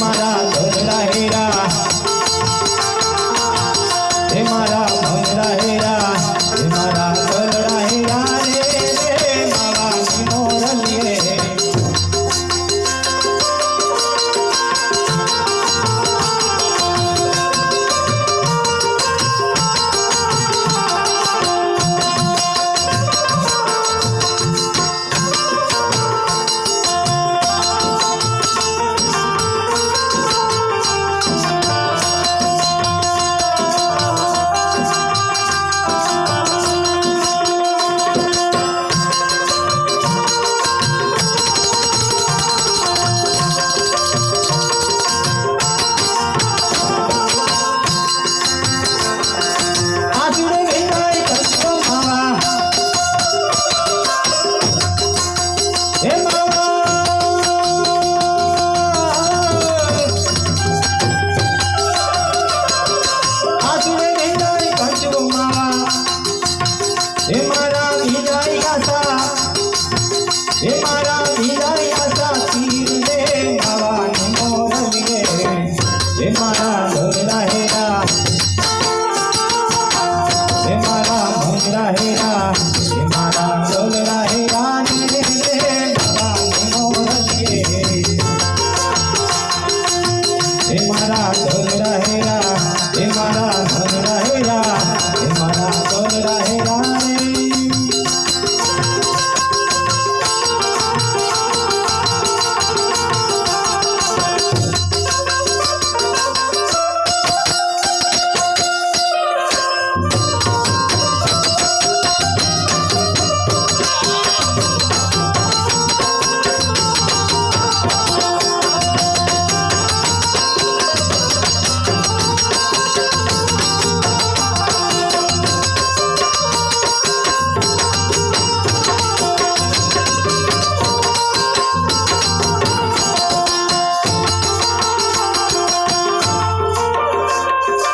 tomará. મારા ઢોલરા હેરા મારા ઢોલરા